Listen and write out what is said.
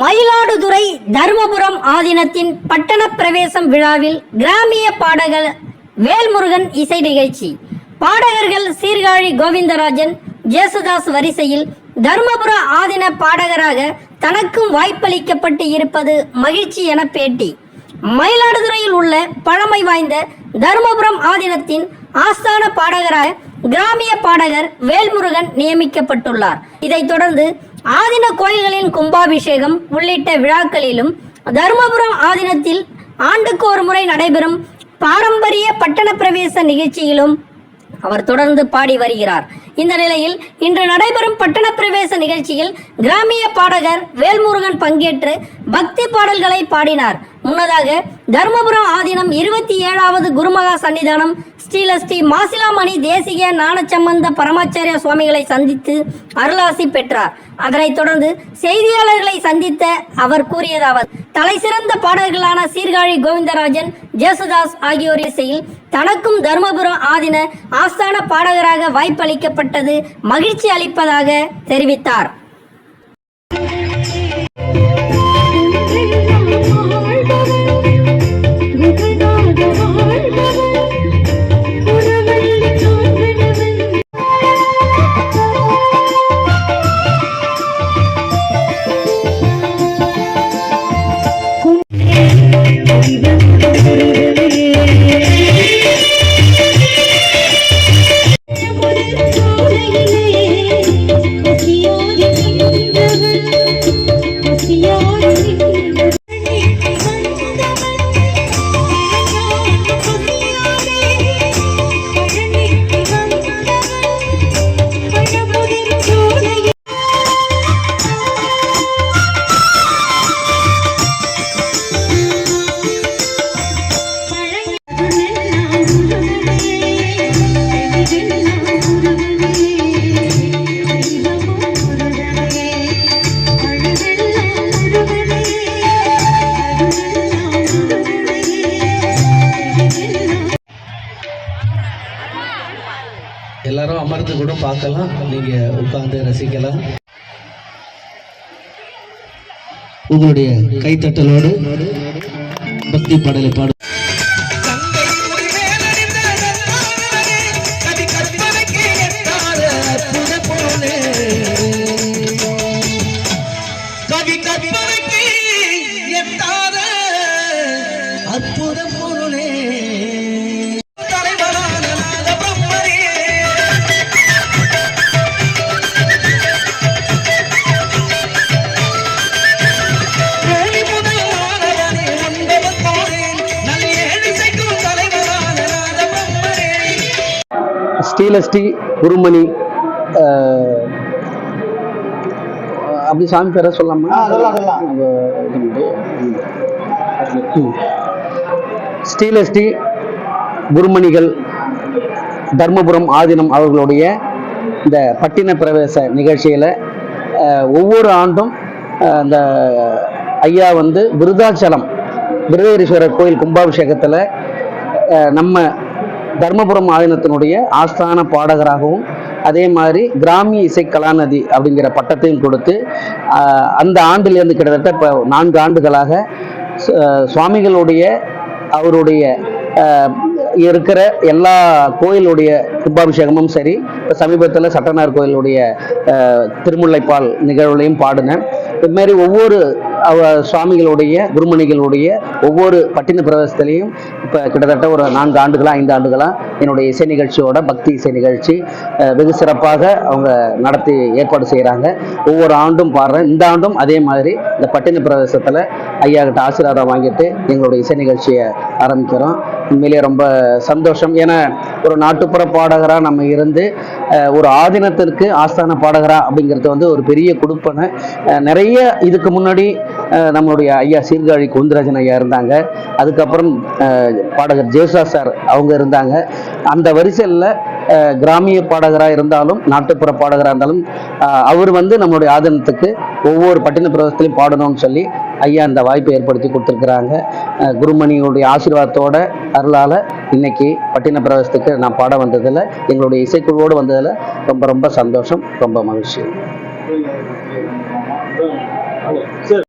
மயிலாடுதுறை தருமபுரம் ஆதீனத்தின் பட்டண பிரவேசம் விழாவில் கிராமிய பாடகர் வேல்முருகன் இசை நிகழ்ச்சி. பாடகர்கள் சீர்காழி கோவிந்தராஜன் ஜேசுதாஸ் வரிசையில் தருமபுர ஆதீன பாடகராக தனக்கும் வாய்ப்பளிக்கப்பட்டு இருப்பது மகிழ்ச்சி என பேட்டி. மயிலாடுதுறையில் உள்ள பழமை வாய்ந்த தருமபுரம் ஆதீனத்தின் ஆஸ்தான பாடகராக கிராமிய பாடகர் வேல்முருகன் நியமிக்கப்பட்டுள்ளார். இதைத் தொடர்ந்து ஆதீன கோயில்களின் கும்பாபிஷேகம் உள்ளிட்ட விழாக்களிலும் தருமபுரம் ஆதீனத்தில் ஆண்டுக்கு ஒரு முறை நடைபெறும் பாரம்பரிய பட்டண பிரவேச நிகழ்ச்சியிலும் அவர் தொடர்ந்து பாடி வருகிறார். இந்த நிலையில் இன்று நடைபெறும் பட்டண பிரவேச நிகழ்ச்சியில் கிராமிய பாடகர் வேல்முருகன் பங்கேற்று பக்தி பாடல்களை பாடினார். முன்னதாக தருமபுரம் ஆதீனம் இருபத்தி ஏழாவது குருமகா சன்னிதானம் ஸ்ரீலஸ்ரீ மாசிலாமணி தேசிக ஞானசம்பந்த பரமாச்சாரிய சுவாமிகளை சந்தித்து அருளாசி பெற்றார். அதனைத் தொடர்ந்து செய்தியாளர்களை சந்தித்த அவர் கூறியதாவது தலைசிறந்த பாடல்களான சீர்காழி கோவிந்தராஜன் ஜேசுதாஸ் ஆகியோர் இசையில் தனக்கும் தருமபுரம் ஆதின ஆஸ்தான பாடகராக வாய்ப்பளிக்கப்பட்டது மகிழ்ச்சி அளிப்பதாக தெரிவித்தார். எல்லாரும் அமர்ந்து கூட பார்க்கலாம். நீங்க உட்கார்ந்து ரசிக்கலாம். உங்களுடைய கைத்தட்டலோடு பக்தி பாடலை பாடு ஸ்ரீலஸ்ரீ குருமணி அப்படி சாமி பேர சொல்லாமா நம்ம இது உண்டு. ம். ஸ்ரீலஸ்ரீ குருமணிகள் தர்மபுரம் ஆதீனம் அவர்களுடைய இந்த பட்டின பிரவேச நிகழ்ச்சியில் ஒவ்வொரு ஆண்டும் அஹ், இந்த ஐயா வந்து விருதாச்சலம் விருதேஸ்வரர் கோயில் கும்பாபிஷேகத்தில் நம்ம தர்மபுரம் ஆதீனத்தினுடைய ஆஸ்தான பாடகராகவும் அதே மாதிரி கிராமிய இசை கலாநதி அப்படிங்கிற பட்டத்தையும் கொடுத்து அந்த ஆண்டிலிருந்து கிட்டத்தட்ட இப்போ நான்கு ஆண்டுகளாக சு- சுவாமிகளுடைய அவருடைய இருக்கிற எல்லா கோயிலுடைய கும்பாபிஷேகமும் சரி இப்போ சமீபத்தில் சட்டனார் கோயிலுடைய திருமுல்லைப்பால் நிகழ்வுலையும் பாடினேன். இதுமாரி ஒவ்வொரு சுவாமிகளுடைய குருமணிகளுடைய ஒவ்வொரு பட்டின பிரதேசத்துலேயும் இப்போ கிட்டத்தட்ட ஒரு நான்கு ஆண்டுகளாக ஐந்து ஆண்டுகளாக என்னுடைய இசை நிகழ்ச்சியோட பக்தி இசை நிகழ்ச்சி வெகு சிறப்பாக அவங்க நடத்தி ஏற்பாடு செய்கிறாங்க ஒவ்வொரு ஆண்டும் பாடுறேன். இந்த ஆண்டும் அதே மாதிரி இந்த பட்டின பிரதேசத்தில் ஐயா கிட்ட ஆசீர்வாதம் வாங்கிட்டு எங்களுடைய இசை நிகழ்ச்சியை ஆரம்பிக்கிறோம். உண்மையிலேயே ரொம்ப சந்தோஷம். ஏன்னா ஒரு நாட்டுப்புற பாடகராக நம்ம இருந்து ஒரு ஆதீனத்திற்கு ஆஸ்தான பாடகரா அப்படிங்கிறது வந்து ஒரு பெரிய கொடுப்பனை நிறைய இதுக்கு முன்னாடி நம்மளுடைய ஐயா சீர்காழி கோவிந்தராஜன் ஐயா இருந்தாங்க. அதுக்கப்புறம் பாடகர் ஜேசா சார் அவங்க இருந்தாங்க. அந்த வரிசையில் கிராமிய பாடகராக இருந்தாலும் நாட்டுப்புற பாடகராக இருந்தாலும் அவர் வந்து நம்மளுடைய ஆதனத்துக்கு ஒவ்வொரு பட்டின பிரதேசத்திலையும் பாடணும்னு சொல்லி ஐயா இந்த வாய்ப்பை ஏற்படுத்தி கொடுத்துருக்குறாங்க. குருமணியுடைய ஆசீர்வாதத்தோட அருளால் இன்னைக்கு பட்டின பிரதேசத்துக்கு நான் பாட வந்ததில் எங்களுடைய இசைக்குழுவோடு வந்ததில் ரொம்ப ரொம்ப சந்தோஷம். ரொம்ப மகிழ்ச்சி.